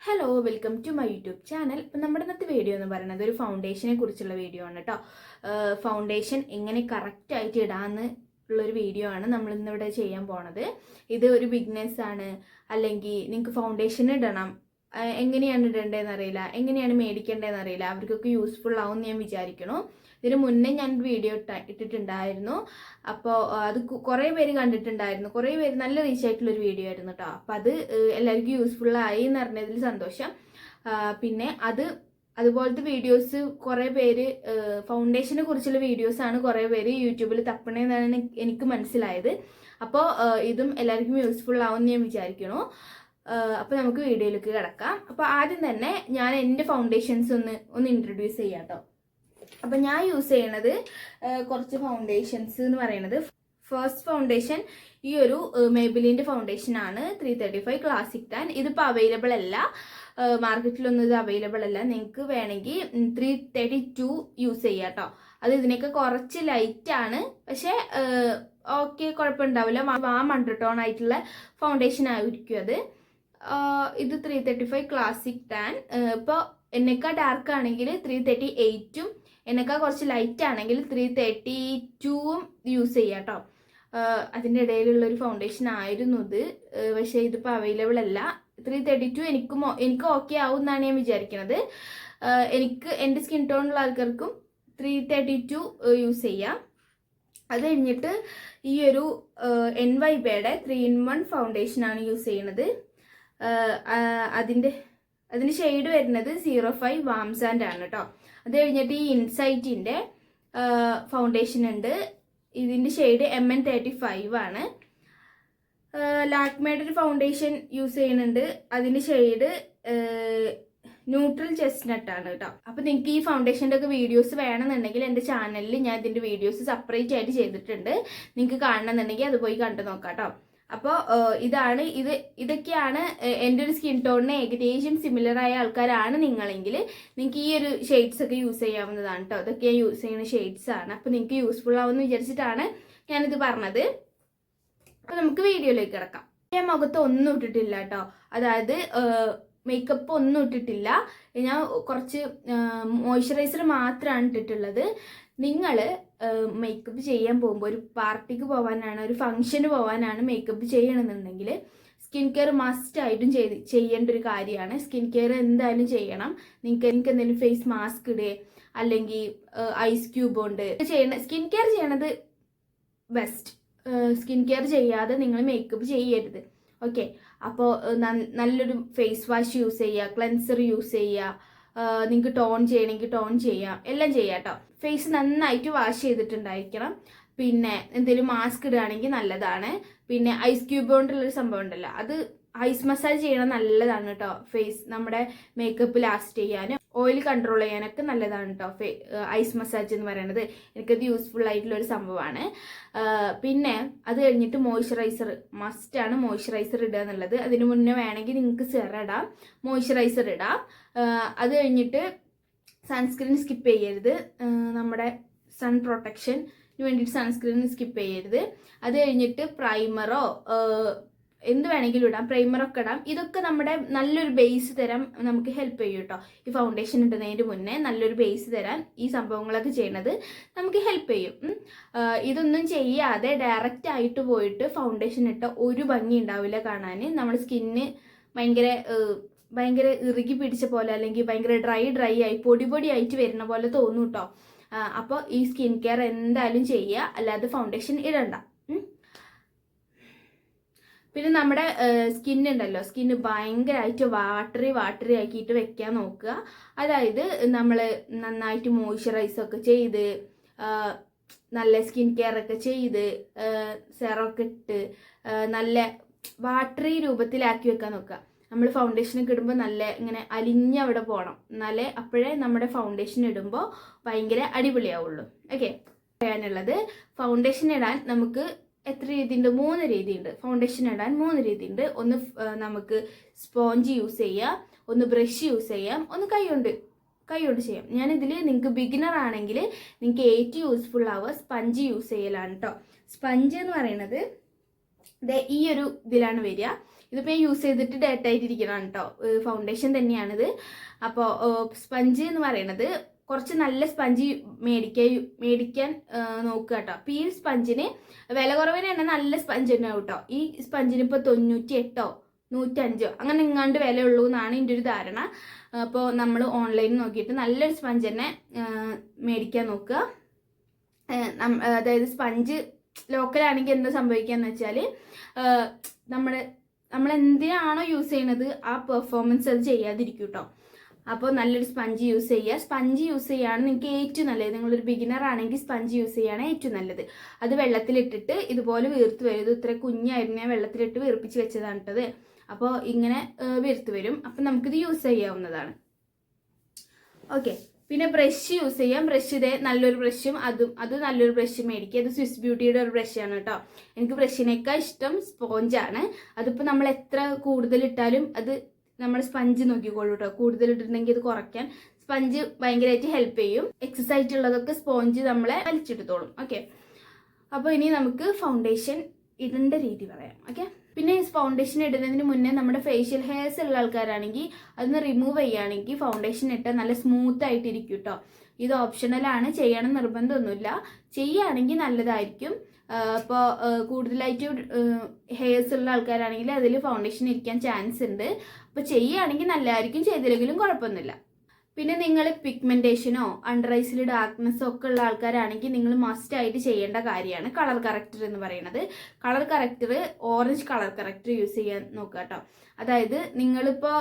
Hello welcome to my YouTube channel ഇപ്പം നമ്മുടെ ഇന്നത്തെ വീഡിയോ എന്ന് പറയുന്നത് ഒരു ഫൗണ്ടേഷനെ കുറിച്ചുള്ള വീഡിയോ ആണ് കേട്ടോ ഫൗണ്ടേഷൻ എങ്ങനെ കറക്റ്റായിട്ട് ഇടാമെന്ന് ഉള്ളൊരു വീഡിയോ ആണ് നമ്മൾ ഇന്നിവിടെ ചെയ്യാൻ പോണത്. ഇത് ഒരു ബിഗ്നസ് ആണ്. അല്ലെങ്കിൽ നിങ്ങൾക്ക് ഫൗണ്ടേഷൻ ഇടണം. എങ്ങനെയാണ് ഇടേണ്ടതെന്ന് അറിയില്ല. എങ്ങനെയാണ് മേടിക്കേണ്ടതെന്ന് അറിയില്ല. അവർക്കൊക്കെ യൂസ്ഫുൾ ആവും എന്ന് ഞാൻ വിചാരിക്കണു ഇതിന് മുന്നേ ഞാൻ വീഡിയോ ഇട്ടിട്ടുണ്ടായിരുന്നു. അപ്പോൾ അത് കുറേ പേര് കണ്ടിട്ടുണ്ടായിരുന്നു. കുറേ പേര് നല്ല റീച്ച് ആയിട്ടുള്ള ഒരു വീഡിയോ ആയിരുന്നു കേട്ടോ അപ്പം അത് എല്ലാവർക്കും യൂസ്ഫുൾ ആയി എന്ന് അറിഞ്ഞതിൽ സന്തോഷം. പിന്നെ അത് അതുപോലത്തെ വീഡിയോസ് കുറേ പേര് ഫൗണ്ടേഷനെ കുറിച്ചുള്ള വീഡിയോസ് ആണ് കുറേ പേര് യൂട്യൂബിൽ തപ്പണേന്നാണ് എനിക്ക് മനസ്സിലായത്. അപ്പോൾ ഇതും എല്ലാവർക്കും യൂസ്ഫുൾ ആവും ഞാൻ വിചാരിക്കണു അപ്പോൾ നമുക്ക് വീഡിയോയിലേക്ക് കിടക്കാം. അപ്പോൾ ആദ്യം തന്നെ ഞാൻ എന്റെ ഫൗണ്ടേഷൻസ് ഒന്ന് ഒന്ന് ഇൻട്രൊഡ്യൂസ് ചെയ്യാം കേട്ടോ അപ്പം ഞാൻ യൂസ് ചെയ്യണത് കുറച്ച് ഫൗണ്ടേഷൻസ് എന്ന് പറയുന്നത് ഫസ്റ്റ് ഫൗണ്ടേഷൻ ഈ ഒരു മേബിലിന്റെ ഫൗണ്ടേഷൻ ആണ് three thirty five classic tan ഇതിപ്പോൾ അവൈലബിൾ അല്ല മാർക്കറ്റിലൊന്നും ഇത് അവൈലബിൾ അല്ല. നിങ്ങൾക്ക് വേണമെങ്കിൽ ത്രീ തേർട്ടി ടു യൂസ് ചെയ്യാം കേട്ടോ അത് ഇതിനൊക്കെ കുറച്ച് ലൈറ്റ് ആണ്. പക്ഷേ ഓക്കെ കുഴപ്പമുണ്ടാവില്ല. വാം അണ്ടർ ടോൺ ആയിട്ടുള്ള ഫൗണ്ടേഷൻ ആയിരിക്കും അത്. ഇത് three thirty five classic tan ഇപ്പോൾ എന്നേക്കാൾ ഡാർക്ക് ആണെങ്കിൽ ത്രീ തേർട്ടി എയ്റ്റും എന്നേക്കാൾ കുറച്ച് ലൈറ്റ് ആണെങ്കിൽ ത്രീ തേർട്ടി ടൂവും യൂസ് ചെയ്യാം കേട്ടോ അതിന്റെ ഇടയിലുള്ള ഒരു ഫൗണ്ടേഷൻ ആയിരുന്നു ഇത്. പക്ഷേ ഇതിപ്പോൾ അവൈലബിൾ അല്ല. ത്രീ തേർട്ടി ടു എനിക്കും എനിക്ക് ഓക്കെ ആവും എന്നാണ് ഞാൻ വിചാരിക്കുന്നത് എനിക്ക് എന്റെ സ്കിൻ ടോണുള്ള ആൾക്കാർക്കും ത്രീ തേർട്ടി ടു യൂസ് ചെയ്യാം. അത് കഴിഞ്ഞിട്ട് ഈ ഒരു എൻ വൈ ബിയുടെ ത്രീ ഇൻ വൺ ഫൗണ്ടേഷനാണ് യൂസ് ചെയ്യണത്. അതിന്റെ അതിന്റെ ഷെയ്ഡ് വരുന്നത് സീറോ ഫൈവ് വാംസാൻഡ് ആണ് കേട്ടോ അത് കഴിഞ്ഞിട്ട് ഈ ഇൻസൈറ്റിന്റെ ഫൗണ്ടേഷൻ ഉണ്ട്. ഇതിന്റെ shade M N thirty five ആണ്. ലാക്മേഡ് ഒരു ഫൗണ്ടേഷൻ യൂസ് ചെയ്യുന്നുണ്ട്. അതിന്റെ ഷെയ്ഡ് ന്യൂട്രൽ ചെസ്റ്റ്നട്ട് ആണ് കേട്ടോ അപ്പോൾ നിങ്ങൾക്ക് ഈ ഫൗണ്ടേഷന്റെ ഒക്കെ വീഡിയോസ് വേണമെന്നുണ്ടെങ്കിൽ എന്റെ ചാനലിൽ ഞാൻ ഇതിന്റെ വീഡിയോസ് സെപ്പറേറ്റ് ആയിട്ട് ചെയ്തിട്ടുണ്ട്. നിങ്ങൾക്ക് കാണണമെന്നുണ്ടെങ്കിൽ അത് പോയി കണ്ടു നോക്കാം കേട്ടോ അപ്പോൾ ഇതാണ് ഇത് ഇതൊക്കെയാണ് എന്റെ ഒരു സ്കിൻ ടോണിന് ഏകദേശം സിമിലർ ആയ ആൾക്കാരാണ് നിങ്ങളെങ്കിൽ നിങ്ങൾക്ക് ഈ ഒരു ഷെയ്ഡ്സ് ഒക്കെ യൂസ് ചെയ്യാവുന്നതാണ് കേട്ടോ ഇതൊക്കെ ഞാൻ യൂസ് ചെയ്യുന്ന ഷെയ്ഡ്സ് ആണ്. അപ്പോൾ നിങ്ങൾക്ക് യൂസ്ഫുൾ ആവുമെന്ന് വിചാരിച്ചിട്ടാണ് ഞാനിത് പറഞ്ഞത്. അപ്പോൾ നമുക്ക് വീഡിയോയിലേക്ക് കിടക്കാം. ഞാൻ മുഖത്ത് ഒന്നും ഇട്ടിട്ടില്ല കേട്ടോ അതായത് മേക്കപ്പ് ഒന്നും ഇട്ടിട്ടില്ല. ഞാൻ കുറച്ച് മോയ്സ്ചറൈസർ മാത്രമാണ് ഇട്ടിട്ടുള്ളത്. നിങ്ങൾ മേക്കപ്പ് ചെയ്യാൻ പോകുമ്പോൾ ഒരു പാർട്ടിക്ക് പോകാനാണ് ഒരു ഫംഗ്ഷന് പോകാനാണ് മേക്കപ്പ് ചെയ്യണമെന്നുണ്ടെങ്കിൽ സ്കിൻ കെയർ മസ്റ്റ് ആയിട്ടും ചെയ്ത് ചെയ്യേണ്ട ഒരു കാര്യമാണ്. സ്കിൻ കെയർ എന്തായാലും ചെയ്യണം. നിങ്ങൾക്ക് എനിക്ക് എന്തെങ്കിലും ഫേസ് മാസ്ക് ഇടുക അല്ലെങ്കിൽ ഐസ് ക്യൂബ് ഉണ്ട്. ചെയ്യണ സ്കിൻ കെയർ ചെയ്യണത് ബെസ്റ്റ് സ്കിൻ കെയർ ചെയ്യാതെ നിങ്ങൾ മേക്കപ്പ് ചെയ്യരുത്. ഓക്കെ അപ്പോൾ നല്ലൊരു ഫേസ് വാഷ് യൂസ് ചെയ്യുക ക്ലെൻസർ യൂസ് ചെയ്യുക നിങ്ങൾക്ക് ടോൺ ചെയ്യണമെങ്കിൽ ടോൺ ചെയ്യാം. എല്ലാം ചെയ്യാം കേട്ടോ ഫേസ് നന്നായിട്ട് വാഷ് ചെയ്തിട്ടുണ്ടായിരിക്കണം. പിന്നെ എന്തെങ്കിലും മാസ്ക് ഇടുകയാണെങ്കിൽ നല്ലതാണ്. പിന്നെ ഐസ് ക്യൂബ് കൊണ്ടുള്ളൊരു സംഭവം ഉണ്ടല്ലോ. അത് ഐസ് മസാജ് ചെയ്യണം നല്ലതാണ് കേട്ടോ ഫേസ് നമ്മുടെ മേക്കപ്പ് ലാസ്റ്റ് ചെയ്യാനും. ഓയിൽ കൺട്രോൾ ചെയ്യാനൊക്കെ നല്ലതാണ് കേട്ടോ ഐസ് മസാജ് എന്ന് പറയുന്നത് എനിക്കത് യൂസ്ഫുൾ ആയിട്ടുള്ള ഒരു സംഭവമാണ്. പിന്നെ അത് കഴിഞ്ഞിട്ട് മോയ്സ്ചറൈസർ മസ്റ്റാണ് മോയ്സ്ചറൈസർ ഇടുക എന്നുള്ളത്. അതിന് മുന്നേ വേണമെങ്കിൽ നിങ്ങൾക്ക് സെറ ഇടാം. മോയ്സ്ചറൈസർ ഇടാം. അത് കഴിഞ്ഞിട്ട് സൺസ്ക്രീൻ സ്കിപ്പ് ചെയ്യരുത്. നമ്മുടെ സൺ പ്രൊട്ടക്ഷൻ വേണ്ടിയിട്ട് സൺസ്ക്രീൻ സ്കിപ്പ് ചെയ്യരുത്. അത് കഴിഞ്ഞിട്ട് പ്രൈമറോ എന്ത് വേണമെങ്കിലും ഇടാം പ്രൈമറൊക്കെ ഇടാം. ഇതൊക്കെ നമ്മുടെ നല്ലൊരു ബേസ് തരാൻ നമുക്ക് ഹെൽപ്പ് ചെയ്യും കേട്ടോ ഈ ഫൗണ്ടേഷൻ ഇടുന്നതിന് മുന്നേ നല്ലൊരു ബേസ് തരാൻ ഈ സംഭവങ്ങളൊക്കെ ചെയ്യണത് നമുക്ക് ഹെൽപ്പ് ചെയ്യും. ഇതൊന്നും ചെയ്യാതെ ഡയറക്റ്റ് ആയിട്ട് പോയിട്ട് ഫൗണ്ടേഷൻ ഇട്ട ഒരു ഭംഗി ഉണ്ടാവില്ല കാണാൻ നമ്മുടെ സ്കിന്ന് ഭയങ്കര ഭയങ്കര ഇറുകി പിടിച്ച പോലെ അല്ലെങ്കിൽ ഭയങ്കര ഡ്രൈ ഡ്രൈ ആയി പൊടി പൊടി ആയിട്ട് വരുന്ന പോലെ തോന്നും കേട്ടോ അപ്പോൾ ഈ സ്കിൻ കെയർ എന്തായാലും ചെയ്യുക. അല്ലാതെ ഫൗണ്ടേഷൻ ഇടണ്ട. പിന്നെ നമ്മുടെ സ്കിൻ ഉണ്ടല്ലോ. സ്കിന്ന് ഭയങ്കരമായിട്ട് വാട്ടറി വാട്ടറി ആക്കിയിട്ട് വെക്കാൻ നോക്കുക. അതായത് നമ്മൾ നന്നായിട്ട് മോയ്സ്ചറൈസ് ഒക്കെ ചെയ്ത് നല്ല സ്കിൻ കെയർ ഒക്കെ ചെയ്ത് സെറൊക്കെ ഇട്ട് നല്ല വാട്ടറി രൂപത്തിലാക്കി വെക്കാൻ നോക്കുക. നമ്മൾ ഫൗണ്ടേഷൻ ഒക്കെ ഇടുമ്പോൾ നല്ല ഇങ്ങനെ അലിഞ്ഞ് അവിടെ പോകണം എന്നാലേ അപ്പോഴേ നമ്മുടെ ഫൗണ്ടേഷൻ ഇടുമ്പോൾ ഭയങ്കര അടിപൊളിയാവുള്ളൂ. ഓക്കെ പറയാനുള്ളത് ഫൗണ്ടേഷൻ ഇടാൻ നമുക്ക് എത്ര രീതിയുണ്ട്? മൂന്ന് രീതിയുണ്ട്. ഫൗണ്ടേഷൻ ഇടാൻ മൂന്ന് രീതിയുണ്ട്. ഒന്ന് നമുക്ക് സ്പോഞ്ച് യൂസ് ചെയ്യാം. ഒന്ന് ബ്രഷ് യൂസ് ചെയ്യാം. ഒന്ന് കൈ കൊണ്ട് കൈ കൊണ്ട് ചെയ്യാം. ഞാനിതിൽ നിങ്ങൾക്ക് ബിഗിനർ ആണെങ്കിൽ നിങ്ങൾക്ക് ഏറ്റവും യൂസ്ഫുൾ ആവുക സ്പഞ്ച് യൂസ് ചെയ്യലാണ് കേട്ടോ സ്പഞ്ച് എന്ന് പറയുന്നത് ദേ ഈ ഒരു ഇതിലാണ് വരിക. ഇതിപ്പോൾ ഞാൻ യൂസ് ചെയ്തിട്ട് ഡേറ്റ് ആയിട്ടിരിക്കണം കേട്ടോ ഫൗണ്ടേഷൻ തന്നെയാണിത്. അപ്പോൾ സ്പഞ്ച് എന്ന് പറയുന്നത് കുറച്ച് നല്ല സ്പഞ്ച് മേടിക്ക മേടിക്കാൻ നോക്കുക കേട്ടോ. അപ്പോൾ ഈ സ്പഞ്ചിന് വില കുറവിന് തന്നെ നല്ല സ്പഞ്ച് തന്നെ കേട്ടോ. ഈ സ്പഞ്ചിന് ഇപ്പോൾ തൊണ്ണൂറ്റി എട്ടോ നൂറ്റഞ്ചോ അങ്ങനെ ഇങ്ങാണ്ട് വില ഉള്ളൂ എന്നാണ് എന്റെ ഒരു ധാരണ. അപ്പോൾ നമ്മൾ ഓൺലൈനിൽ നോക്കിയിട്ട് നല്ലൊരു സ്പഞ്ച് തന്നെ മേടിക്കാൻ നോക്കുക. അതായത് സ്പഞ്ച് ലോക്കലാണെങ്കിൽ എന്താ സംഭവിക്കാന്ന് വെച്ചാൽ നമ്മുടെ നമ്മൾ എന്തിനാണോ യൂസ് ചെയ്യുന്നത് ആ പെർഫോമൻസ് അത് ചെയ്യാതിരിക്കും കേട്ടോ. അപ്പോൾ നല്ലൊരു സ്പഞ്ച് യൂസ് ചെയ്യുക. സ്പഞ്ച് യൂസ് ചെയ്യുകയാണ് നിങ്ങൾക്ക് ഏറ്റവും നല്ലത്. നിങ്ങളൊരു ബിഗിനർ ആണെങ്കിൽ സ്പഞ്ച് യൂസ് ചെയ്യുകയാണ് ഏറ്റവും നല്ലത്. അത് വെള്ളത്തിലിട്ടിട്ട് ഇതുപോലെ വീർത്ത് വരും. ഇത് ഇത്ര കുഞ്ഞായിരുന്നു. വെള്ളത്തിലിട്ട് വീർപ്പിച്ച് വെച്ചതാണ് അപ്പോൾ ഇങ്ങനെ വീർത്ത് വരും. അപ്പം നമുക്കിത് യൂസ് ചെയ്യാവുന്നതാണ്. ഓക്കെ പിന്നെ ബ്രഷ് യൂസ് ചെയ്യാം. ബ്രഷ് ഇതേ നല്ലൊരു ബ്രഷും അതും അത് നല്ലൊരു ബ്രഷ് മേടിക്കുക. അത് സ്വിസ് ബ്യൂട്ടിയുടെ ഒരു ബ്രഷാണ് കേട്ടോ എനിക്ക് ബ്രഷിനേക്കാൾ ഇഷ്ടം സ്പോഞ്ചാണ് അതിപ്പോൾ നമ്മൾ എത്ര കൂടുതലിട്ടാലും അത് നമ്മൾ സ്പഞ്ച് നോക്കിക്കോളൂ കേട്ടോ കൂടുതൽ ഇട്ടിട്ടുണ്ടെങ്കിൽ ഇത് കുറയ്ക്കാൻ സ്പഞ്ച് ഭയങ്കരമായിട്ട് ഹെൽപ്പ് ചെയ്യും. എക്സസൈസ് ഉള്ളതൊക്കെ സ്പോഞ്ച് നമ്മളെ വലിച്ചെടുത്തോളും. ഓക്കെ അപ്പോൾ ഇനി നമുക്ക് ഫൗണ്ടേഷൻ ഇടേണ്ട രീതി പറയാം. ഓക്കെ പിന്നെ ഫൗണ്ടേഷൻ ഇടുന്നതിന് മുന്നേ നമ്മുടെ ഫേഷ്യൽ ഹെയർസ് ഉള്ള ആൾക്കാരാണെങ്കിൽ അതൊന്ന് റിമൂവ് ചെയ്യുകയാണെങ്കിൽ ഫൗണ്ടേഷൻ ഇട്ടാൽ നല്ല സ്മൂത്ത് ആയിട്ടിരിക്കും കേട്ടോ ഇത് ഓപ്ഷണലാണ് ചെയ്യണം നിർബന്ധമൊന്നുമില്ല. ചെയ്യുകയാണെങ്കിൽ നല്ലതായിരിക്കും. അപ്പോൾ കൂടുതലായിട്ട് ഹെയർസ് ഉള്ള ആൾക്കാരാണെങ്കിൽ അതിൽ ഫൗണ്ടേഷൻ ഇരിക്കാൻ ചാൻസ് ഉണ്ട്. അപ്പോൾ ചെയ്യുകയാണെങ്കിൽ നല്ലതായിരിക്കും ചെയ്തില്ലെങ്കിലും കുഴപ്പമൊന്നുമില്ല. പിന്നെ നിങ്ങൾ പിഗ്മെന്റേഷനോ അണ്ടർ ഐസിൽ ഡാർക്ക്നെസ്സോ ഒക്കെ ഉള്ള ആൾക്കാരാണെങ്കിൽ നിങ്ങൾ മസ്റ്റ് ആയിട്ട് ചെയ്യേണ്ട കാര്യമാണ് കളർ കറക്റ്റർ എന്ന് പറയുന്നത്. Colour corrector orange colour corrector use ചെയ്യാൻ നോക്കുക കേട്ടോ. അതായത് നിങ്ങളിപ്പോൾ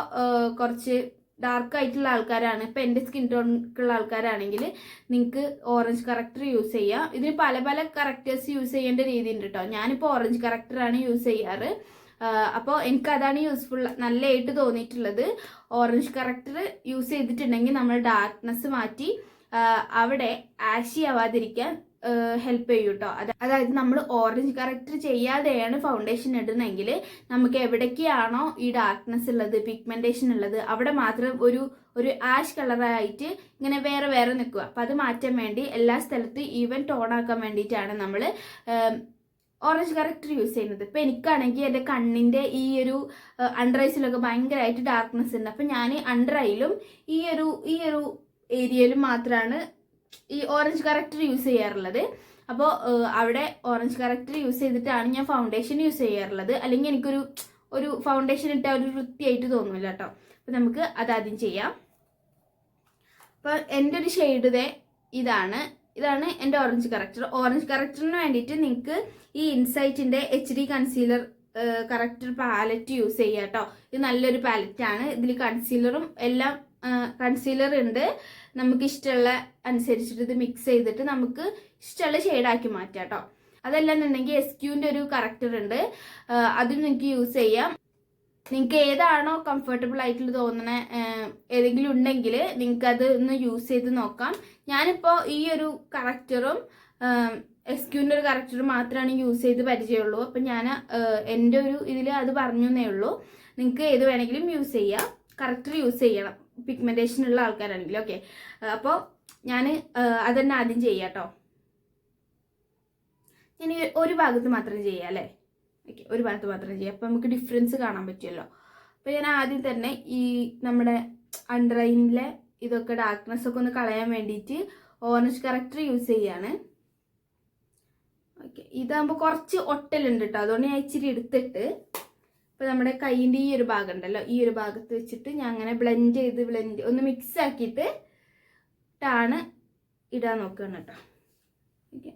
കുറച്ച് ഡാർക്ക് ആയിട്ടുള്ള ആൾക്കാരാണ്. ഇപ്പം എന്റെ സ്കിൻ ടോണിലുള്ള ആൾക്കാരാണെങ്കിൽ നിങ്ങൾക്ക് ഓറഞ്ച് കറക്റ്റർ യൂസ് ചെയ്യാം. ഇതിന് പല പല കറക്റ്റേഴ്സ് യൂസ് ചെയ്യേണ്ട രീതി ഉണ്ട് കേട്ടോ ഞാനിപ്പോൾ ഓറഞ്ച് കറക്റ്ററാണ് യൂസ് ചെയ്യാറ് അപ്പോൾ എനിക്കതാണ് യൂസ്ഫുൾ നല്ലതായിട്ട് തോന്നിയിട്ടുള്ളത്. ഓറഞ്ച് കറക്റ്റർ യൂസ് ചെയ്തിട്ടുണ്ടെങ്കിൽ നമ്മൾ ഡാർക്ക്നെസ് മാറ്റി അവിടെ ആഷി ആവാതിരിക്കാൻ ഹെൽപ്പ് ചെയ്യും കേട്ടോ അതായത് നമ്മൾ ഓറഞ്ച് കറക്റ്റ് ചെയ്യാതെയാണ് ഫൗണ്ടേഷൻ ഇടുന്നെങ്കിൽ നമുക്ക് എവിടേക്കാണോ ഈ ഡാർക്ക്നെസ് ഉള്ളത് പിഗ്മെന്റേഷൻ ഉള്ളത് അവിടെ മാത്രം ഒരു ഒരു ആഷ് കളറായിട്ട് ഇങ്ങനെ വേറെ വേറെ നിൽക്കുക അപ്പം അത് മാറ്റാൻ വേണ്ടി എല്ലാ സ്ഥലത്തും ഈവൻ ടോൺ ആക്കാൻ വേണ്ടിയിട്ടാണ് നമ്മൾ ഓറഞ്ച് കറക്റ്റ് യൂസ് ചെയ്യുന്നത്. ഇപ്പം എനിക്കാണെങ്കിൽ എന്റെ കണ്ണിന്റെ ഈ ഒരു അണ്ടർ ഐസിലൊക്കെ ഭയങ്കരമായിട്ട് ഡാർക്ക്നെസ് ഉണ്ട്. അപ്പം ഞാൻ അണ്ടർ ഐയിലും ഈ ഒരു ഈ ഒരു ഏരിയയിലും മാത്രമാണ് ഈ ഓറഞ്ച് കറക്റ്റർ യൂസ് ചെയ്യാറുള്ളത്. അപ്പോൾ അവിടെ ഓറഞ്ച് കറക്റ്റർ യൂസ് ചെയ്തിട്ടാണ് ഞാൻ ഫൗണ്ടേഷൻ യൂസ് ചെയ്യാറുള്ളത്. അല്ലെങ്കിൽ എനിക്കൊരു ഒരു ഫൗണ്ടേഷൻ ഇട്ട ഒരു വൃത്തിയായിട്ട് തോന്നില്ല കേട്ടോ അപ്പം നമുക്ക് അതാദ്യം ചെയ്യാം. അപ്പോൾ എന്റെ ഒരു ഷെയ്ഡ് ഇതേ ഇതാണ്. ഇതാണ് എന്റെ ഓറഞ്ച് കറക്റ്റർ ഓറഞ്ച് കറക്റ്ററിന് വേണ്ടിയിട്ട് നിങ്ങൾക്ക് ഈ ഇൻസൈറ്റിന്റെ H D concealer corrector palette use ചെയ്യുക കേട്ടോ ഇത് നല്ലൊരു പാലറ്റാണ് ഇതിൽ കൺസീലറും എല്ലാം കൺസീലർ ഉണ്ട്. നമുക്ക് ഇഷ്ടമുള്ള അനുസരിച്ചിട്ട് ഇത് മിക്സ് ചെയ്തിട്ട് നമുക്ക് ഇഷ്ടമുള്ള ഷെയ്ഡാക്കി മാറ്റാം കേട്ടോ അതല്ലെന്നുണ്ടെങ്കിൽ എസ് ക്യൂവിന്റെ ഒരു കറക്റ്റർ ഉണ്ട്. അത് നിങ്ങൾക്ക് യൂസ് ചെയ്യാം. നിങ്ങൾക്ക് ഏതാണോ കംഫർട്ടബിൾ ആയിട്ടുള്ള തോന്നണ ഏതെങ്കിലും ഉണ്ടെങ്കിൽ നിങ്ങൾക്ക് അത് ഒന്ന് യൂസ് ചെയ്ത് നോക്കാം. ഞാനിപ്പോൾ ഈ ഒരു കറക്റ്ററും എസ് ക്യൂവിന്റെ ഒരു കറക്റ്ററും മാത്രമാണ് യൂസ് ചെയ്ത് പരിചയമുള്ളൂ. അപ്പം ഞാൻ എന്റെ ഒരു ഇതിൽ അത് പറഞ്ഞു എന്നേ ഉള്ളൂ. നിങ്ങൾക്ക് ഏത് വേണമെങ്കിലും യൂസ് ചെയ്യാം. കറക്റ്റർ യൂസ് ചെയ്യണം. പിഗ്മെന്റേഷൻ ഉള്ള ആൾക്കാരാണെങ്കിൽ ഓക്കെ അപ്പോൾ ഞാൻ അതന്നെ ആദ്യം ചെയ്യാം കേട്ടോ ഞാൻ ഒരു ഭാഗത്ത് മാത്രം ചെയ്യാം അല്ലേ? ഓക്കെ ഒരു ഭാഗത്ത് മാത്രം ചെയ്യാം. അപ്പോൾ നമുക്ക് ഡിഫറൻസ് കാണാൻ പറ്റുമല്ലോ അപ്പോൾ ഞാൻ ആദ്യം തന്നെ ഈ നമ്മുടെ അണ്ടർ ഐനിലെ ഇതൊക്കെ ഡാർക്ക്നെസ് ഒക്കെ ഒന്ന് കളയാൻ വേണ്ടിയിട്ട് ഓറഞ്ച് കറക്ടർ യൂസ് ചെയ്യാണ്. ഓക്കെ ഇതാകുമ്പോൾ കുറച്ച് ഒട്ടലുണ്ട് കേട്ടോ അതുകൊണ്ട് ഞാൻ ഇച്ചിരി എടുത്തിട്ട് ഇപ്പോൾ നമ്മുടെ കൈയിന്റെ ഈ ഒരു ഭാഗം ഉണ്ടല്ലോ ഈ ഒരു ഭാഗത്ത് വെച്ചിട്ട് ഞാൻ അങ്ങനെ ബ്ലെൻഡ് ചെയ്ത് ബ്ലെൻഡ് ഒന്ന് മിക്സ് ആക്കിയിട്ട് ട്ടാണ് ഇടാൻ നോക്കുകയാണ് കേട്ടോ. ഓക്കെ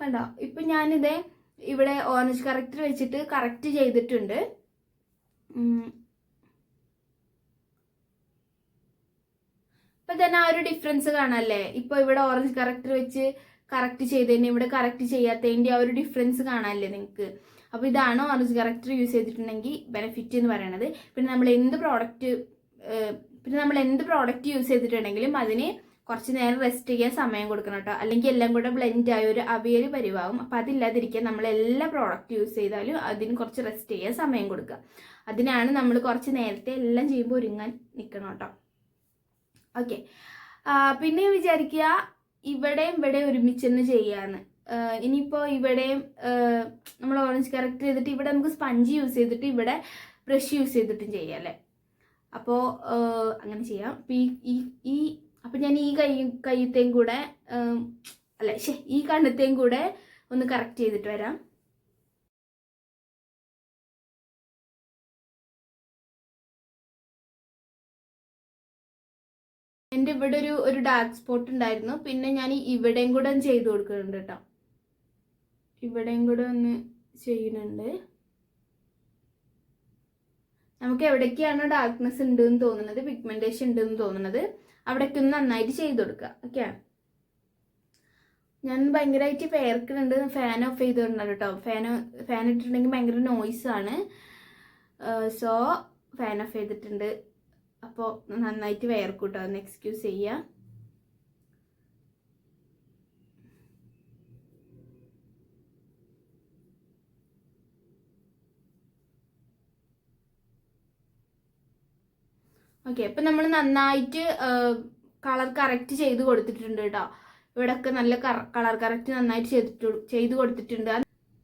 കണ്ടോ? ഇപ്പൊ ഞാനിത് ഇവിടെ ഓറഞ്ച് കറക്റ്റർ വെച്ചിട്ട് കറക്റ്റ് ചെയ്തിട്ടുണ്ട്. ഇപ്പൊ തന്നെ ആ ഒരു ഡിഫറൻസ് കാണാല്ലേ? ഇപ്പൊ ഇവിടെ ഓറഞ്ച് കറക്റ്റർ വെച്ച് കറക്റ്റ് ചെയ്തതിന് ഇവിടെ കറക്റ്റ് ചെയ്യാത്തതിന്റെ ആ ഒരു ഡിഫറൻസ് കാണാല്ലേ നിങ്ങൾക്ക് അപ്പോൾ ഇതാണ് ഓറഞ്ച് കറക്റ്റർ യൂസ് ചെയ്തിട്ടുണ്ടെങ്കിൽ ബെനിഫിറ്റ് എന്ന് പറയുന്നത് പിന്നെ നമ്മൾ എന്ത് പ്രോഡക്റ്റ് പിന്നെ നമ്മൾ എന്ത് പ്രോഡക്റ്റ് യൂസ് ചെയ്തിട്ടുണ്ടെങ്കിലും അതിന് കുറച്ച് നേരം റെസ്റ്റ് ചെയ്യാൻ സമയം കൊടുക്കണം കേട്ടോ അല്ലെങ്കിൽ എല്ലാം കൂടെ ബ്ലെൻഡ് ആയ ഒരു അവിയൽ പരിവാകും അപ്പോൾ അതില്ലാതിരിക്കാൻ നമ്മൾ എല്ലാ പ്രോഡക്റ്റ് യൂസ് ചെയ്താലും അതിന് കുറച്ച് റെസ്റ്റ് ചെയ്യാൻ സമയം കൊടുക്കുക. അതിനാണ് നമ്മൾ കുറച്ച് നേരത്തെ എല്ലാം ചെയ്യുമ്പോൾ ഒരുങ്ങാൻ നിൽക്കണം കേട്ടോ ഓക്കെ പിന്നെ വിചാരിക്കുക ഇവിടെയും ഇവിടെ ഒരുമിച്ച് തന്നെ ചെയ്യാന്ന്. ഇനിയിപ്പോൾ ഇവിടെയും നമ്മൾ ഓറഞ്ച് കറക്റ്റ് ചെയ്തിട്ട് ഇവിടെ നമുക്ക് സ്പഞ്ച് യൂസ് ചെയ്തിട്ട് ഇവിടെ ബ്രഷ് യൂസ് ചെയ്തിട്ടും ചെയ്യാം അല്ലേ? അപ്പോൾ അങ്ങനെ ചെയ്യാം. ഈ ഈ അപ്പം ഞാൻ ഈ കൈ കയ്യത്തെയും കൂടെ അല്ല ശേ ഈ കണ്ണത്തെയും കൂടെ ഒന്ന് കറക്റ്റ് ചെയ്തിട്ട് വരാം. എന്റെ ഇവിടെ ഒരു ഒരു ഡാർക്ക് സ്പോട്ട് ഉണ്ടായിരുന്നു. പിന്നെ ഞാൻ ഇവിടെയും കൂടെ ഒന്ന് ചെയ്ത് കൊടുക്കുന്നുണ്ട് കേട്ടോ. ഇവിടെയും കൂടെ ഒന്ന് ചെയ്യുന്നുണ്ട്. നമുക്ക് എവിടേക്കാണ് ഡാർക്ക്നെസ് ഉണ്ട് എന്ന് തോന്നുന്നത് പിഗ്മെന്റേഷൻ ഉണ്ട് എന്ന് തോന്നുന്നത് അവിടേക്ക് ഒന്ന് നന്നായിട്ട് ചെയ്ത് കൊടുക്കുക. ഓക്കെ ഞാൻ ഭയങ്കരമായിട്ട് പേർക്കുന്നുണ്ട് ഫാൻ ഓഫ് ചെയ്തിട്ടുണ്ട് കേട്ടോ. ഫാൻ ഫാൻ ഇട്ടിട്ടുണ്ടെങ്കിൽ ഭയങ്കര നോയ്സാണ് സോ ഫാൻ ഓഫ് ചെയ്തിട്ടുണ്ട്. അപ്പോൾ നന്നായിട്ട് വേർക്കൂട്ടോ കേട്ടോ ഒന്ന് എക്സ്ക്യൂസ് ചെയ്യുക ഓക്കെ അപ്പം നമ്മൾ നന്നായിട്ട് കളർ കറക്റ്റ് ചെയ്ത് കൊടുത്തിട്ടുണ്ട് കേട്ടോ ഇവിടെയൊക്കെ നല്ല കളർ കറക്റ്റ് നന്നായിട്ട് ചെയ്തിട്ട് ചെയ്ത് കൊടുത്തിട്ടുണ്ട്.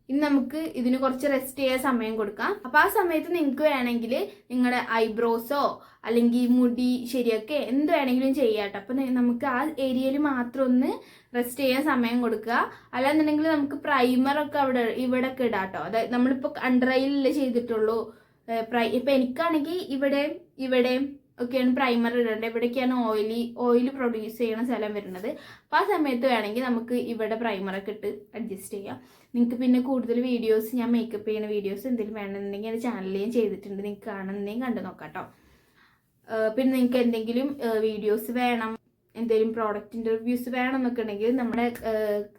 ഇനി നമുക്ക് ഇതിന് കുറച്ച് റെസ്റ്റ് ചെയ്യാൻ സമയം കൊടുക്കാം. അപ്പൊ ആ സമയത്ത് നിങ്ങൾക്ക് വേണമെങ്കിൽ നിങ്ങളുടെ ഐബ്രോസോ അല്ലെങ്കിൽ മുടി ശരിയൊക്കെ എന്ത് വേണമെങ്കിലും ചെയ്യാട്ടോ കേട്ടോ അപ്പൊ നമുക്ക് ആ ഏരിയയിൽ മാത്രം ഒന്ന് റെസ്റ്റ് ചെയ്യാൻ സമയം കൊടുക്കുക. അല്ലാന്നുണ്ടെങ്കിൽ നമുക്ക് പ്രൈമർ ഒക്കെ അവിടെ ഇവിടെ ഒക്കെ ഇടാം കേട്ടോ അതായത് നമ്മളിപ്പോ അണ്ടർ ഐയിലല്ലേ ചെയ്തിട്ടുള്ളൂ. പ്രൈ ഇപ്പൊ എനിക്കാണെങ്കിൽ ഇവിടെ ഇവിടെയും ഒക്കെയാണ് പ്രൈമർ ഇടേണ്ടത്. ഇവിടേക്കാണ് ഓയിലി ഓയിൽ പ്രൊഡ്യൂസ് ചെയ്യണ സ്ഥലം വരുന്നത്. അപ്പോൾ ആ സമയത്ത് വേണമെങ്കിൽ നമുക്ക് ഇവിടെ പ്രൈമറൊക്കെ ഇട്ട് അഡ്ജസ്റ്റ് ചെയ്യാം. നിങ്ങൾക്ക് പിന്നെ കൂടുതൽ വീഡിയോസ് ഞാൻ മേക്കപ്പ് ചെയ്യുന്ന വീഡിയോസ് എന്തെങ്കിലും വേണമെന്നുണ്ടെങ്കിൽ എന്റെ ചാനലിൽ ഞാൻ ചെയ്തിട്ടുണ്ട്. നിങ്ങൾക്ക് കാണുന്നതെങ്കിൽ കണ്ടു നോക്കാം പിന്നെ നിങ്ങൾക്ക് എന്തെങ്കിലും വീഡിയോസ് വേണം എന്തെങ്കിലും പ്രോഡക്റ്റിന്റെ റിവ്യൂസ് വേണം എന്നൊക്കെ ഉണ്ടെങ്കിൽ നമ്മുടെ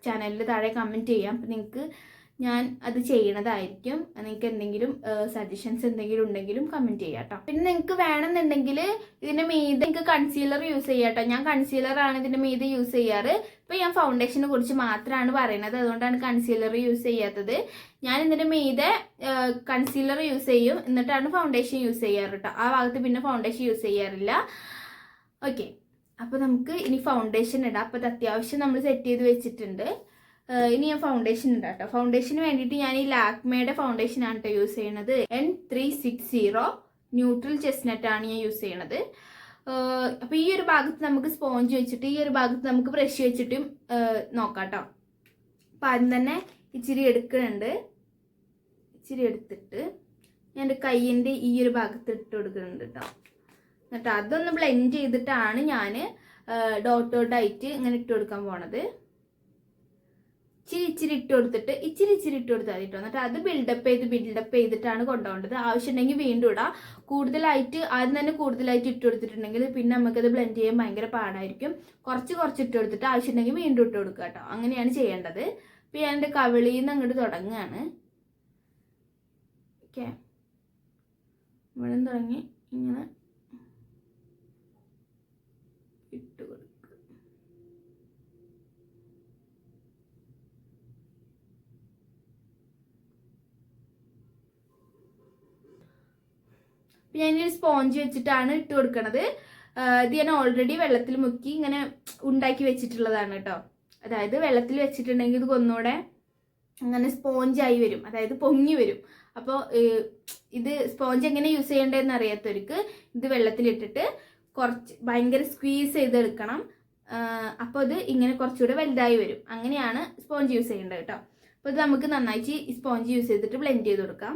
ചാനലിൽ താഴെ കമന്റ് ചെയ്യാം. അപ്പം നിങ്ങൾക്ക് ഞാൻ അത് ചെയ്യണതായിരിക്കും. നിങ്ങൾക്ക് എന്തെങ്കിലും സജഷൻസ് എന്തെങ്കിലും ഉണ്ടെങ്കിലും കമന്റ് ചെയ്യാം കേട്ടോ പിന്നെ നിങ്ങൾക്ക് വേണമെന്നുണ്ടെങ്കിൽ ഇതിന്റെ മീതെ നിങ്ങൾക്ക് കൺസീലർ യൂസ് ചെയ്യാം കേട്ടോ ഞാൻ കൺസീലർ ആണ് ഇതിന്റെ മീതെ യൂസ് ചെയ്യാറ്. ഇപ്പം ഞാൻ ഫൗണ്ടേഷനെ കുറിച്ച് മാത്രമാണ് പറയുന്നത് അതുകൊണ്ടാണ് കൺസീലർ യൂസ് ചെയ്യാത്തത്. ഞാൻ ഇതിന്റെ മീതെ കൺസീലർ യൂസ് ചെയ്യും. എന്നിട്ടാണ് ഫൗണ്ടേഷൻ യൂസ് ചെയ്യാറ് കേട്ടോ ആ ഭാഗത്ത് പിന്നെ ഫൗണ്ടേഷൻ യൂസ് ചെയ്യാറില്ല. ഓക്കെ അപ്പോൾ നമുക്ക് ഇനി ഫൗണ്ടേഷൻ ഇടാം. അപ്പോൾ അത് അത്യാവശ്യം നമ്മൾ സെറ്റ് ചെയ്ത് വെച്ചിട്ടുണ്ട്. ഇനി ഞാൻ ഫൗണ്ടേഷൻ ഇടാം കേട്ടോ ഫൗണ്ടേഷന് വേണ്ടിയിട്ട് ഞാൻ ഈ ലാക്മേയുടെ ഫൗണ്ടേഷൻ ആണ് കേട്ടോ യൂസ് ചെയ്യണത്. N three six zero neutral chestnut ആണ് ഞാൻ യൂസ് ചെയ്യണത്. അപ്പൊ അപ്പോൾ ഈ ഒരു ഭാഗത്ത് നമുക്ക് സ്പോഞ്ച് വെച്ചിട്ട് ഈ ഒരു ഭാഗത്ത് നമുക്ക് ബ്രഷ് വെച്ചിട്ടും നോക്കാം കേട്ടോ അപ്പം ആദ്യം തന്നെ ഇച്ചിരി എടുക്കുന്നുണ്ട്. ഇച്ചിരി എടുത്തിട്ട് ഞാൻ എന്റെ കയ്യിന്റെ ഈ ഒരു ഭാഗത്ത് ഇട്ട് കൊടുക്കുന്നുണ്ട് കേട്ടോ എന്നിട്ട് അതൊന്ന് ബ്ലെൻഡ് ചെയ്തിട്ടാണ് ഞാൻ ഡോട്ട് ഡോട്ടായിട്ട് ഇങ്ങനെ ഇട്ട് കൊടുക്കാൻ പോണത്. ഇച്ചിരി ഇച്ചിരി ഇട്ട് കൊടുത്തിട്ട് ഇച്ചിരി ഇച്ചിരി ഇട്ട് കൊടുത്താൽ മതി കേട്ടോ. എന്നിട്ട് അത് ബിൽഡപ്പ് ചെയ്ത് ബിൽഡപ്പ് ചെയ്തിട്ടാണ് കൊണ്ടുപോകേണ്ടത്. ആവശ്യമുണ്ടെങ്കിൽ വീണ്ടും ഇടാം. കൂടുതലായിട്ട് ആദ്യം തന്നെ കൂടുതലായിട്ട് ഇട്ട് കൊടുത്തിട്ടുണ്ടെങ്കിൽ പിന്നെ നമുക്കത് ബ്ലെൻഡ് ചെയ്യാൻ ഭയങ്കര പാടായിരിക്കും. കുറച്ച് കുറച്ച് ഇട്ട് കൊടുത്തിട്ട് ആവശ്യമുണ്ടെങ്കിൽ വീണ്ടും ഇട്ട് കൊടുക്കുക കേട്ടോ. അങ്ങനെയാണ് ചെയ്യേണ്ടത്. ഇപ്പം ഞാൻ എന്റെ കവിളിയിൽ നിന്ന് അങ്ങോട്ട് തുടങ്ങുകയാണ്. ഓക്കെ. ഇവിടെ തുടങ്ങി. ഇങ്ങനെ ഇട്ട് കൊടുക്കുക പിന്നെ ഞാനൊരു സ്പോഞ്ച് വെച്ചിട്ടാണ് ഇട്ട് കൊടുക്കണത്. ഇത് ഞാൻ ഓൾറെഡി വെള്ളത്തിൽ മുക്കി ഇങ്ങനെ ഉണ്ടാക്കി വെച്ചിട്ടുള്ളതാണ് കേട്ടോ. അതായത് വെള്ളത്തിൽ വെച്ചിട്ടുണ്ടെങ്കിൽ ഇത് ഒന്നുകൂടെ അങ്ങനെ സ്പോഞ്ചായി വരും. അതായത് പൊങ്ങി വരും. അപ്പോൾ ഇത് സ്പോഞ്ച് എങ്ങനെ യൂസ് ചെയ്യേണ്ടതെന്ന് അറിയാത്തവർക്ക് ഇത് വെള്ളത്തിലിട്ടിട്ട് കുറച്ച് ഭയങ്കര സ്ക്വീസ് ചെയ്തെടുക്കണം. അപ്പോൾ ഇത് ഇങ്ങനെ കുറച്ചുകൂടെ വലുതായി വരും. അങ്ങനെയാണ് സ്പോഞ്ച് യൂസ് ചെയ്യേണ്ടത് കേട്ടോ. അപ്പോൾ ഇത് നമുക്ക് നന്നായിട്ട് സ്പോഞ്ച് യൂസ് ചെയ്തിട്ട് ബ്ലെൻഡ് ചെയ്ത് കൊടുക്കാം.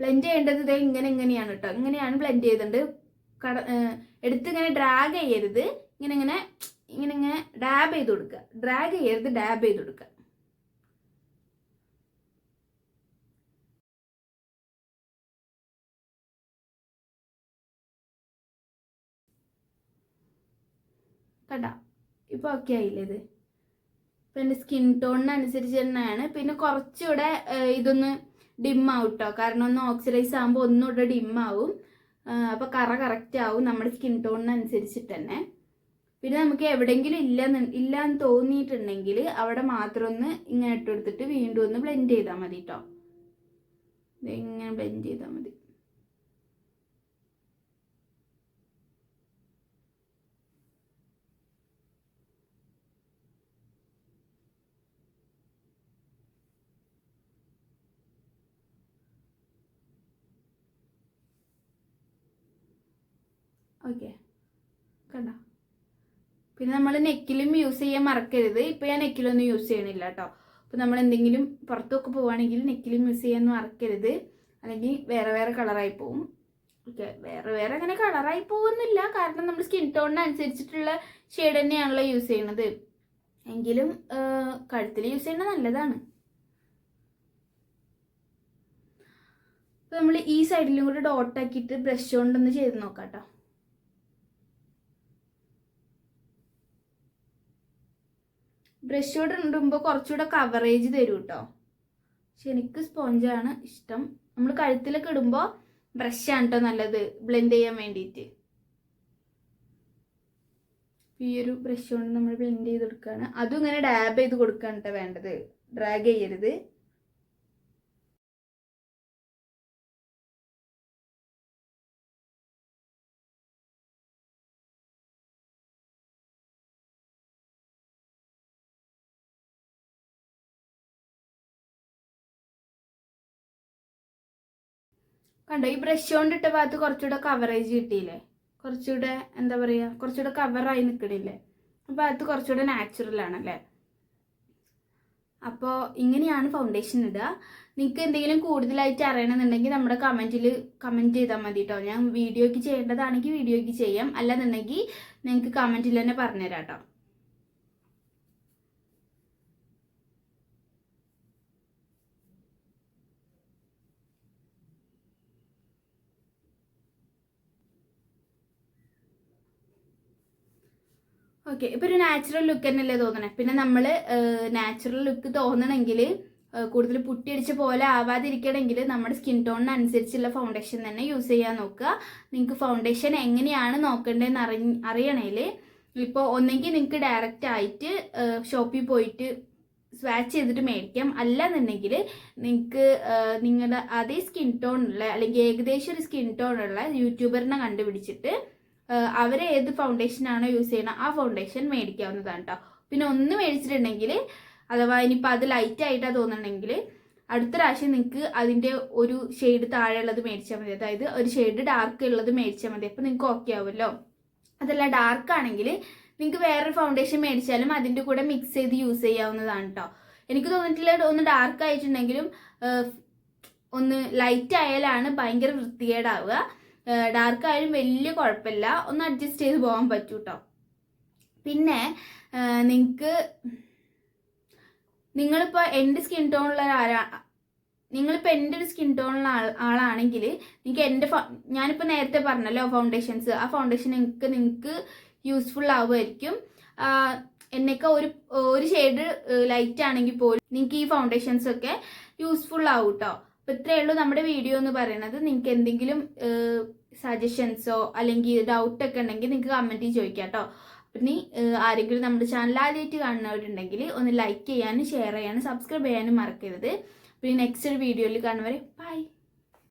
ബ്ലെൻഡ് ചെയ്യേണ്ടത് ഇതേ ഇങ്ങനെ ഇങ്ങനെയാണ് കേട്ടോ ഇങ്ങനെയാണ് ബ്ലെൻഡ് ചെയ്തിട്ടുണ്ട് കട എടുത്ത് ഇങ്ങനെ ഡ്രാഗ് ചെയ്യരുത്. ഇങ്ങനെ ഇങ്ങനെ ഇങ്ങനെ ഇങ്ങനെ ഡാബ് ചെയ്ത് കൊടുക്കുക ഡ്രാഗ് ചെയ്യരുത് ഡാബ് ചെയ്ത് കൊടുക്കുക കണ്ട? ഇപ്പൊ ഓക്കെ ആയില്ലേ ഇത്? ഇപ്പം എന്റെ സ്കിൻ ടോണിനനുസരിച്ച് തന്നെയാണ്. പിന്നെ കുറച്ചുകൂടെ ഇതൊന്ന് ഡിം ആവും കേട്ടോ കാരണം ഒന്ന് ഓക്സിഡൈസ് ആകുമ്പോൾ ഒന്നുകൂടെ ഡിം ആവും. അപ്പോൾ കറ കറക്റ്റ് ആവും നമ്മുടെ സ്കിൻ ടോണിനനുസരിച്ചിട്ട് തന്നെ. പിന്നെ നമുക്ക് എവിടെയെങ്കിലും ഇല്ല ഇല്ലാന്ന് തോന്നിയിട്ടുണ്ടെങ്കിൽ അവിടെ മാത്രം ഒന്ന് ഇങ്ങനെ ഇട്ട് കൊടുത്തിട്ട് വീണ്ടും ഒന്ന് ബ്ലെൻഡ് ചെയ്താൽ മതി കേട്ടോ ഇങ്ങനെ ബ്ലെൻഡ് ചെയ്താൽ മതി. ഓക്കെ കണ്ട? പിന്നെ നമ്മൾ നെക്കിലും യൂസ് ചെയ്യാൻ മറക്കരുത്. ഇപ്പം ഞാൻ നെക്കിലൊന്നും യൂസ് ചെയ്യണില്ല കേട്ടോ അപ്പോൾ നമ്മൾ എന്തെങ്കിലും പുറത്തൊക്കെ പോവുകയാണെങ്കിൽ നെക്കിലും യൂസ് ചെയ്യാൻ മറക്കരുത്. അല്ലെങ്കിൽ വേറെ വേറെ കളറായി പോവും. ഓക്കെ വേറെ വേറെ അങ്ങനെ കളറായി പോകുന്നില്ല. കാരണം നമ്മൾ സ്കിൻ ടോണിനനുസരിച്ചിട്ടുള്ള ഷെയ്ഡ് തന്നെയാണല്ലോ യൂസ് ചെയ്യണത്. എങ്കിലും കഴുത്തിൽ യൂസ് ചെയ്യുന്നത് നല്ലതാണ്. അപ്പോൾ നമ്മൾ ഈ സൈഡിലും കൂടെ ഡോട്ടാക്കിയിട്ട് ബ്രഷ് കൊണ്ടൊന്ന് ചെയ്ത് നോക്കാം കേട്ടോ ബ്രഷ് കൊണ്ട് ഇടുമ്പോൾ കുറച്ചുകൂടെ കവറേജ് തരും കേട്ടോ പക്ഷെ എനിക്ക് സ്പോഞ്ചാണ് ഇഷ്ടം. നമ്മൾ കഴുത്തിലൊക്കെ ഇടുമ്പോൾ ബ്രഷാണ് കേട്ടോ നല്ലത്. ബ്ലെൻഡ് ചെയ്യാൻ വേണ്ടിയിട്ട് ഈ ഒരു ബ്രഷ് കൊണ്ട് നമ്മൾ ബ്ലെൻഡ് ചെയ്ത് കൊടുക്കുകയാണ് അതും ഇങ്ങനെ ഡാബ് ചെയ്ത് കൊടുക്കുകയാണ് കേട്ടോ വേണ്ടത്. ഡ്രാഗ് ചെയ്യരുത്. കണ്ടോ? ഈ ബ്രഷ് കൊണ്ടിട്ട ഭാഗത്ത് കുറച്ചുകൂടെ കവറേജ് കിട്ടിയില്ലേ? കുറച്ചുകൂടെ എന്താ പറയുക കുറച്ചുകൂടെ കവറായി നിൽക്കണില്ലേ അപ്പോൾ അത് കുറച്ചുകൂടെ നാച്ചുറൽ ആണല്ലേ അപ്പോൾ ഇങ്ങനെയാണ് ഫൗണ്ടേഷൻ ഇടുക. നിങ്ങൾക്ക് എന്തെങ്കിലും കൂടുതലായിട്ട് അറിയണമെന്നുണ്ടെങ്കിൽ നമ്മുടെ കമന്റിൽ കമന്റ് ചെയ്താൽ മതി കേട്ടോ ഞാൻ വീഡിയോയ്ക്ക് ചെയ്യേണ്ടതാണെങ്കിൽ വീഡിയോയ്ക്ക് ചെയ്യാം. അല്ലാന്നുണ്ടെങ്കിൽ നിങ്ങൾക്ക് കമന്റിൽ തന്നെ പറഞ്ഞുതരാം കേട്ടോ ഓക്കെ ഇപ്പൊ ഒരു നാച്ചുറൽ ലുക്ക് തന്നെയല്ലേ തോന്നണേ? പിന്നെ നമ്മൾ നാച്ചുറൽ ലുക്ക് തോന്നണമെങ്കിൽ കൂടുതൽ പുട്ടിയടിച്ച പോലെ ആവാതിരിക്കണമെങ്കിൽ നമ്മുടെ സ്കിൻ ടോണിനനുസരിച്ചുള്ള ഫൗണ്ടേഷൻ തന്നെ യൂസ് ചെയ്യാൻ നോക്കുക. നിങ്ങൾക്ക് ഫൗണ്ടേഷൻ എങ്ങനെയാണ് നോക്കേണ്ടതെന്ന് അറി അറിയണേൽ ഇപ്പോൾ ഒന്നെങ്കിൽ നിങ്ങൾക്ക് ഡയറക്റ്റ് ആയിട്ട് ഷോപ്പിൽ പോയിട്ട് സ്വാച്ച് ചെയ്തിട്ട് മേടിക്കാം. അല്ലാന്നുണ്ടെങ്കിൽ നിങ്ങൾക്ക് നിങ്ങളുടെ അതേ സ്കിൻ ടോണുള്ള അല്ലെങ്കിൽ ഏകദേശം ഒരു സ്കിൻ ടോണുള്ള യൂട്യൂബറിനെ കണ്ടുപിടിച്ചിട്ട് അവർ ഏത് ഫൗണ്ടേഷനാണോ യൂസ് ചെയ്യുന്നത് ആ ഫൗണ്ടേഷൻ മേടിക്കാവുന്നതാണ് കേട്ടോ പിന്നെ ഒന്ന് മേടിച്ചിട്ടുണ്ടെങ്കിൽ അഥവാ ഇനിയിപ്പോൾ അത് ലൈറ്റ് ആയിട്ടാണ് തോന്നുന്നുണ്ടെങ്കിൽ അടുത്ത പ്രാവശ്യം നിങ്ങൾക്ക് അതിന്റെ ഒരു ഷെയ്ഡ് താഴെയുള്ളത് മേടിച്ചാൽ മതി. അതായത് ഒരു ഷെയ്ഡ് ഡാർക്ക് ഉള്ളത് മേടിച്ചാൽ മതി. അപ്പോൾ നിങ്ങൾക്ക് ഓക്കെ ആവുമല്ലോ. അതല്ല ഡാർക്ക് ആണെങ്കിൽ നിങ്ങൾക്ക് വേറൊരു ഫൗണ്ടേഷൻ മേടിച്ചാലും അതിന്റെ കൂടെ മിക്സ് ചെയ്ത് യൂസ് ചെയ്യാവുന്നതാണ് കേട്ടോ എനിക്ക് തോന്നിയിട്ടില്ല ഒന്ന് ഡാർക്ക് ആയിട്ടുണ്ടെങ്കിലും ഒന്ന് ലൈറ്റ് ആയാലാണ് ഭയങ്കര വൃത്തികേടാവുക. ഡാർക്ക് ആയാലും വലിയ കുഴപ്പമില്ല. ഒന്ന് അഡ്ജസ്റ്റ് ചെയ്ത് പോകാൻ പറ്റൂ കേട്ടോ പിന്നെ നിങ്ങൾക്ക് നിങ്ങളിപ്പോൾ എന്റെ സ്കിൻ ടോണുള്ള ആരാ നിങ്ങളിപ്പോൾ എന്റെ ഒരു സ്കിൻ ടോണുള്ള ആൾ ആളാണെങ്കിൽ നിങ്ങൾക്ക് എന്റെ ഞാനിപ്പോൾ നേരത്തെ പറഞ്ഞല്ലോ ഫൗണ്ടേഷൻസ് ആ ഫൗണ്ടേഷൻ നിങ്ങൾക്ക് നിങ്ങൾക്ക് യൂസ്ഫുൾ ആവുമായിരിക്കും. എന്നൊക്കെ ഒരു ഒരു ഷെയ്ഡ് ലൈറ്റ് ആണെങ്കിൽ പോലും നിങ്ങൾക്ക് ഈ ഫൗണ്ടേഷൻസ് ഒക്കെ യൂസ്ഫുൾ ആവും കേട്ടോ അപ്പോൾ ഇത്രയേ ഉള്ളൂ നമ്മുടെ വീഡിയോ എന്ന് പറയുന്നത്. നിങ്ങൾക്ക് എന്തെങ്കിലും സജഷൻസോ അല്ലെങ്കിൽ ഡൗട്ട് ഒക്കെ ഉണ്ടെങ്കിൽ നിങ്ങൾക്ക് കമന്റിൽ ചോദിക്കാം കേട്ടോ പിന്നെ ആരെങ്കിലും നമ്മുടെ ചാനൽ ആദ്യമായിട്ട് കാണുന്നവരുണ്ടെങ്കിൽ ഒന്ന് ലൈക്ക് ചെയ്യാനും ഷെയർ ചെയ്യാനും സബ്സ്ക്രൈബ് ചെയ്യാനും മറക്കരുത്. പിന്നെ നെക്സ്റ്റ് ഒരു വീഡിയോയിൽ കാണുന്നവരെ ബൈ